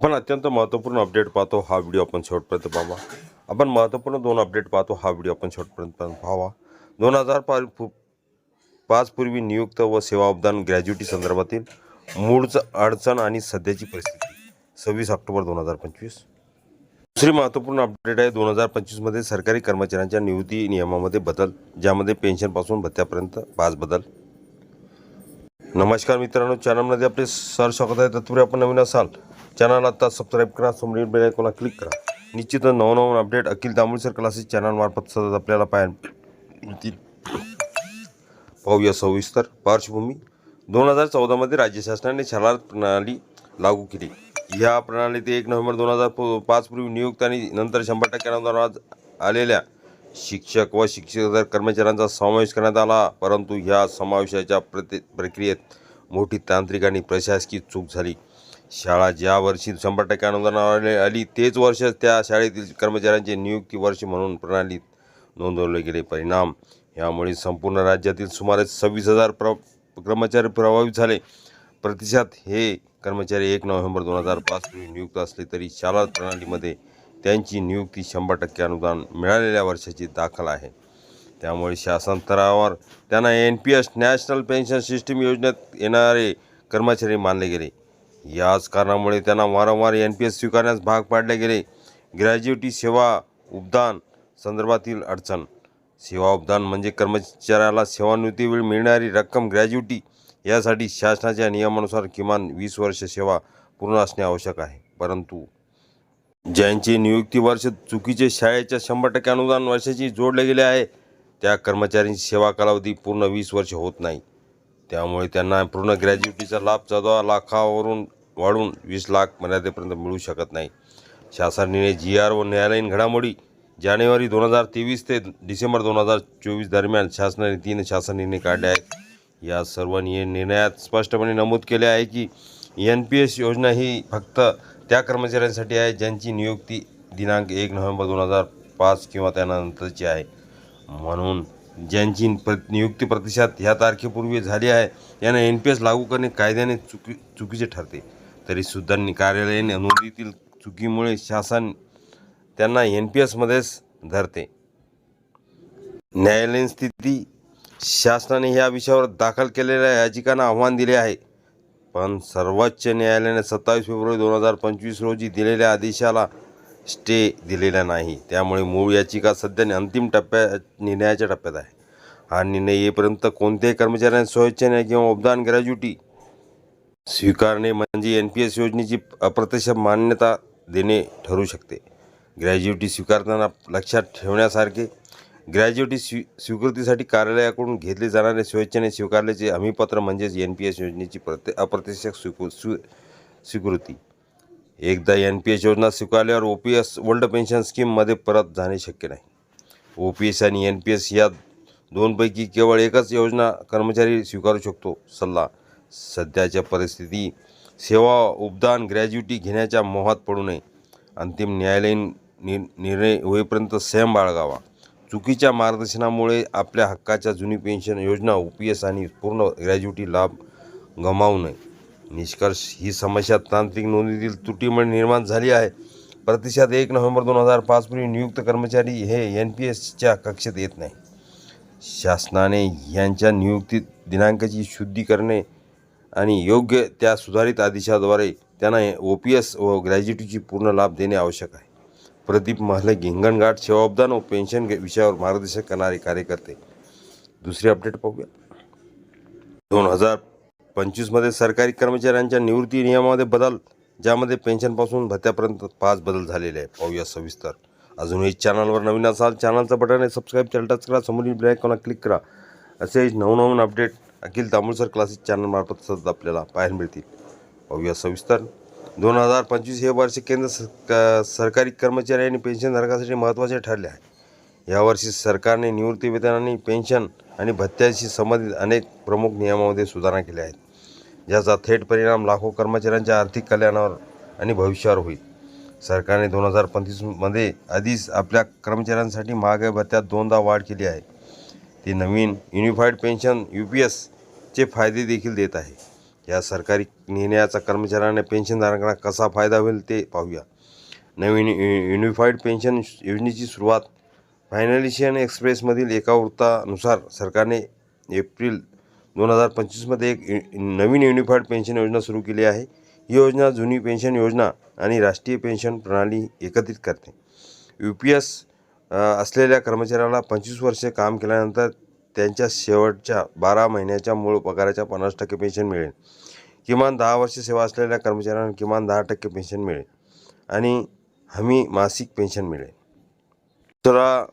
आपण अत्यंत महत्त्वपूर्ण अपडेट पाहतो हा व्हिडिओ आपण शेवटपर्यंत पाहावा. आपण महत्त्वपूर्ण दोन अपडेट पाहतो हा व्हिडिओ आपण शेवटपर्यंत पाहावा. दोन हजार पा पु- पाच पूर्वी नियुक्त व सेवा उपदान ग्रॅज्युटी संदर्भातील मूळच अडचण आणि सध्याची परिस्थिती. सव्वीस ऑक्टोबर दोन हजार पंचवीस. दुसरी महत्त्वपूर्ण अपडेट आहे दोन हजार पंचवीसमध्ये सरकारी कर्मचाऱ्यांच्या निवृत्ती नियमामध्ये बदल ज्यामध्ये पेन्शनपासून भत्त्यापर्यंत पाच बदल. नमस्कार मित्रांनो चॅनलमध्ये आपले सर स्वागत आहे. तत्पूर्वी आपण नवीन असाल चॅनल आता सबस्क्राईब करा समोर बेल आयकॉनला क्लिक करा. निश्चित नवनवन अपडेट अखिल दामोळसर क्लासेस चॅनलमार्फत सतत आपल्याला पाहायला मिळतील. पाहूया सविस्तर. पार्श्वभूमी. दोन हजार चौदामध्ये राज्य शासनाने शाळा प्रणाली लागू केली. या प्रणालीत एक नोव्हेंबर दोन हजार पाच पूर्वी नियुक्त आणि नंतर शंभर टक्के अनुदानात आलेल्या शिक्षक व शिक्षक कर्मचाऱ्यांचा समावेश करण्यात आला परंतु ह्या समावेशाच्या प्रति प्रक्रियेत मोठी तांत्रिक आणि प्रशासकीय चूक झाली. शाळा ज्या वर्षी शंभर टक्के अनुदानावर आली तेच वर्ष त्या शाळेतील कर्मचाऱ्यांचे नियुक्ती वर्ष म्हणून प्रणालीत नोंदवले गेले. परिणाम यामुळे संपूर्ण राज्यातील सुमारे सव्वीस हजार प्र कर्मचारी प्रभावित झाले. प्रतिशत हे कर्मचारी एक नोव्हेंबर दोन हजार पाच रोजी नियुक्त असले तरी शाळा प्रणालीमध्ये त्यांची नियुक्ती शंभर टक्के अनुदान मिळालेल्या वर्षाची दाखल आहे. त्यामुळे शासन स्तरावर त्यांना N P S national pension system योजनेत येणारे कर्मचारी मानले गेले. याच कारणामुळे त्यांना वारंवार एन पी एस स्वीकारण्यास भाग पाडले गेले. ग्रॅज्युएटी सेवा उपदान संदर्भातील अडचण. सेवा उपदान म्हणजे कर्मचाऱ्याला सेवानिवृत्तीवेळी मिळणारी रक्कम ग्रॅज्युटी यासाठी शासनाच्या नियमानुसार किमान वीस वर्ष सेवा पूर्ण असणे आवश्यक आहे. परंतु ज्यांचे नियुक्ती वर्ष चुकीचे शाळेच्या शंभर टक्के अनुदान वर्षाची जोडले गेले आहे त्या कर्मचाऱ्यांची सेवा कालावधी पूर्ण वीस वर्ष होत नाही. त्यामुळे त्यांना पूर्ण ग्रॅज्युटीचा लाभ चौदा लाखावरून वाढून वीस लाख मर्यादेपर्यंत मिळू शकत नाही. शासनाने जी आर व न्यायालयीन घडामोडी जानेवारी दोन हजार तेवीस ते डिसेंबर दोन हजार चोवीस दरम्यान शासनाने तीन शासन निर्णय काढले आहेत. या सर्व निर्णयात स्पष्टपणे नमूद केले आहे की एन पी एस योजना ही फक्त त्या कर्मचाऱ्यांसाठी आहे ज्यांची नियुक्ती दिनांक एक नोव्हेंबर दोन हजार पाच किंवा त्यानंतरची आहे. म्हणून ज्यांची प्र नियुक्ती प्रतिसाद ह्या तारखेपूर्वी झाली आहे यांना एन पी एस लागू करणे कायद्याने चुकी चुकीचे ठरते. तरीसुद्धा कार्यालयाने कार्यालयीन नोंदीतील चुकीमुळे शासन त्यांना एन पी एसमध्येच धरते. न्यायालयीन स्थिती शासनाने या विषयावर दाखल केलेल्या याचिकांना आव्हान दिले आहे. पण सर्वोच्च न्यायालयाने सत्तावीस फेब्रुवारी दोन हजार पंचवीस रोजी दिलेल्या आदेशाला स्टे दिलेला नाही. त्यामुळे मूळ याचिका सध्या अंतिम टप्प्या निर्णयाच्या टप्प्यात आहे. हा निर्णय येईपर्यंत कोणत्याही कर्मचाऱ्यांना स्वेच्छेने किंवा उपदान ग्रॅज्युटी स्वीकारणे म्हणजे एन पी एस योजनेची अप्रत्यक्ष मान्यता देणे ठरू शकते. ग्रॅज्युटी स्वीकारताना लक्षात ठेवण्यासारखे ग्रॅज्युएटी स्वी स्वीकृतीसाठी कार्यालयाकडून घेतले जाणारे स्वेच्छेने स्वीकारल्याचे हमीपत्र म्हणजेच एन पी एस योजनेची प्रत्ये अप्रत्यक्ष स्वीकृ स्वी स्वीकृती. एकदा एन पी एस योजना स्वीकारल्यावर O P S old pension स्कीममध्ये परत जाणे शक्य नाही. ओ पी एस आणि एन पी एस या दोनपैकी केवळ एकच योजना कर्मचारी स्वीकारू शकतो सल्ला. सध्याच्या परिस्थिती सेवा उपदान ग्रॅज्युटी घेण्याच्या मोहात पडू नये. अंतिम न्यायालयीन नि निर्णय होईपर्यंत संयम बाळगावा. चुकीच्या मार्गदर्शनामुळे आपल्या हक्काच्या जुनी पेन्शन योजना ओ पी एस आणि पूर्ण ग्रॅज्युटी लाभ गमावू नये. निष्कर्ष ही समस्या तांत्रिक नोंदीतील त्रुटीमुळे म्हणजे निर्माण झाली आहे. प्रतिशत एक नोव्हेंबर दोन हजार पाच पूर्वी नियुक्त कर्मचारी हे एन पी एसच्या कक्षेत येत नाही. शासनाने यांच्या नियुक्ती दिनांकाची शुद्धी करणे आणि योग्य त्या सुधारित आदेशाद्वारे त्यांना ओ पी एस व ग्रॅज्युटीची पूर्ण लाभ देणे आवश्यक आहे. प्रदीप महाले हिंगणघाट सेवाबदान व पेन्शन विषयावर मार्गदर्शन करणारे कार्यकर्ते. दुसरी अपडेट पाहूया. दोन हजार पंचवीसमध्ये सरकारी कर्मचाऱ्यांच्या निवृत्ती नियमामध्ये बदल ज्यामध्ये पेन्शनपासून भत्त्यापर्यंत पाच बदल झालेले आहे पाहूया सविस्तर. अजूनही चॅनलवर नवीन असाल चॅनलचं बटन आहे सबस्क्राईब चॅनल टच करा समोरील ब्लॅक क्लिक करा. असे नवनवीन अपडेट अखिल तांबूळसर क्लासेस चॅनलमार्फत सतत आपल्याला पाहायला मिळतील. पाहूया सविस्तर. दोन हजार पंचवीस हे वर्ष केंद्र सरका- सरकारी कर्मचारी आणि पेन्शनधारकासाठी महत्त्वाचे ठरले आहे. यावर्षी सरकारने निवृत्तीवेतन आणि पेन्शन आणि भत्त्याशी संबंधित अनेक प्रमुख नियमामध्ये सुधारणा केल्या आहेत. ज्याचा थेट परिणाम लाखो कर्मचाऱ्यांच्या आर्थिक कल्याणावर आणि भविष्यावर होईल. सरकारने दोन हजार पंचवीसमध्ये आधीच आपल्या कर्मचाऱ्यांसाठी महागाई भत्त्यात दोनदा वाढ केली आहे. ती नवीन युनिफाईड पेन्शन यू पी एसचे फायदे देखील देत आहे. या सरकारी निर्णयाचा कर्मचाऱ्यांना पेन्शनधारकांना कसा फायदा होईल ते पाहूया. नवीन युनिफाईड पेन्शन योजनेची सुरुवात फायनालिशियन एक्सप्रेसमधील एका वृत्तानुसार सरकारने एप्रिल दोन हजार पंचवीसमध्ये एक नवीन युनिफाईड पेन्शन योजना सुरू केली आहे. ही योजना जुनी पेन्शन योजना आणि राष्ट्रीय पेन्शन प्रणाली एकत्रित करते. यू पी एस असलेल्या कर्मचाऱ्याला पंचवीस वर्षे काम केल्यानंतर त्यांच्या शेवटच्या बारा महिन्याच्या मूळ पगाराच्या पन्नास टक्के पेन्शन मिळेल. किमान दहा वर्ष सेवा असलेल्या कर्मचाऱ्यांना किमान दहा टक्के पेन्शन मिळेल. आणि हमी मासिक पेन्शन मिळेल. दुसरा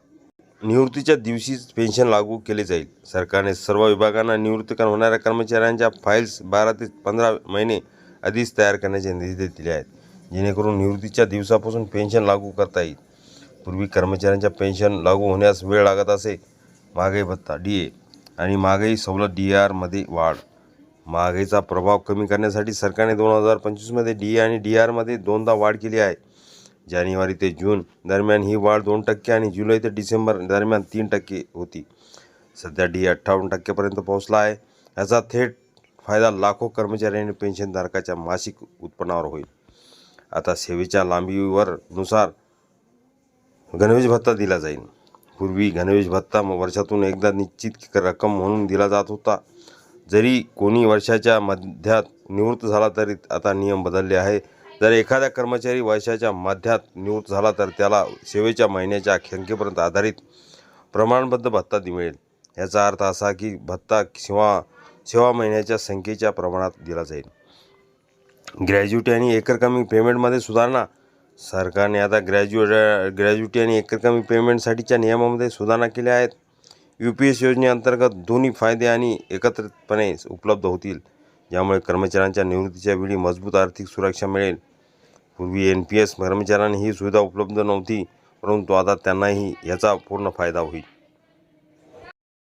निवृत्तीच्या दिवशीच पेन्शन लागू केले जाईल. सरकारने सर्व विभागांना निवृत्त होणाऱ्या कर्मचाऱ्यांच्या फाईल्स बारा ते पंधरा महिने आधीच तयार करण्याचे निर्देश दिले आहेत. जेणेकरून निवृत्तीच्या दिवसापासून पेन्शन लागू करता येईल. पूर्वी कर्मचाऱ्यांच्या पेन्शन लागू होण्यास वेळ लागत असे महागाई भत्ता डी ए. आणि महागाई सवलत डी आरमध्ये वाढ. महागाईचा प्रभाव कमी करण्यासाठी सरकारने दोन हजार पंचवीसमध्ये डी ए आणि डी आरमध्ये दोनदा वाढ केली आहे. जानेवारी ते जून दरम्यान ही वाढ दोन टक्के आणि जुलै ते डिसेंबर दरम्यान तीन टक्के होती. सध्या डी अठ्ठावन्न टक्क्यापर्यंत पोहोचला आहे. याचा थेट फायदा लाखो कर्मचारी आणि पेन्शनधारकाच्या मासिक उत्पन्नावर होईल. आता सेवेच्या लांबीवर नुसार गणवेश भत्ता दिला जाईल. पूर्वी गणवेश भत्ता वर्षातून एकदा निश्चित रक्कम म्हणून दिला जात होता. जरी कोणी वर्षाच्या मध्यात निवृत्त झाला तरी आता नियम बदलले आहे. जर एखादा कर्मचारी वर्षाच्या मध्यात निवृत्त झाला तर त्याला सेवेच्या महिन्याच्या संख्येपर्यंत आधारित प्रमाणबद्ध भत्ता मिळेल. याचा अर्थ असा की भत्ता सेवा सेवा महिन्याच्या संख्येच्या प्रमाणात दिला जाईल. ग्रॅज्युटी आणि एकर कमी पेमेंटमध्ये सुधारणा सरकारने आता ग्रॅज्युएट ग्रॅज्युटी आणि एकरकमी पेमेंटसाठीच्या नियमामध्ये सुधारणा केल्या आहेत. यू पी एस योजनेअंतर्गत दोन्ही फायदे आणि एकत्रितपणे उपलब्ध होतील. ज्यामुळे कर्मचाऱ्यांच्या निवृत्तीच्या वेळी मजबूत आर्थिक सुरक्षा मिळेल. पूर्वी एन पी एस कर्मचाऱ्यांना ही सुविधा उपलब्ध नव्हती परंतु आता त्यांनाही याचा पूर्ण फायदा होईल.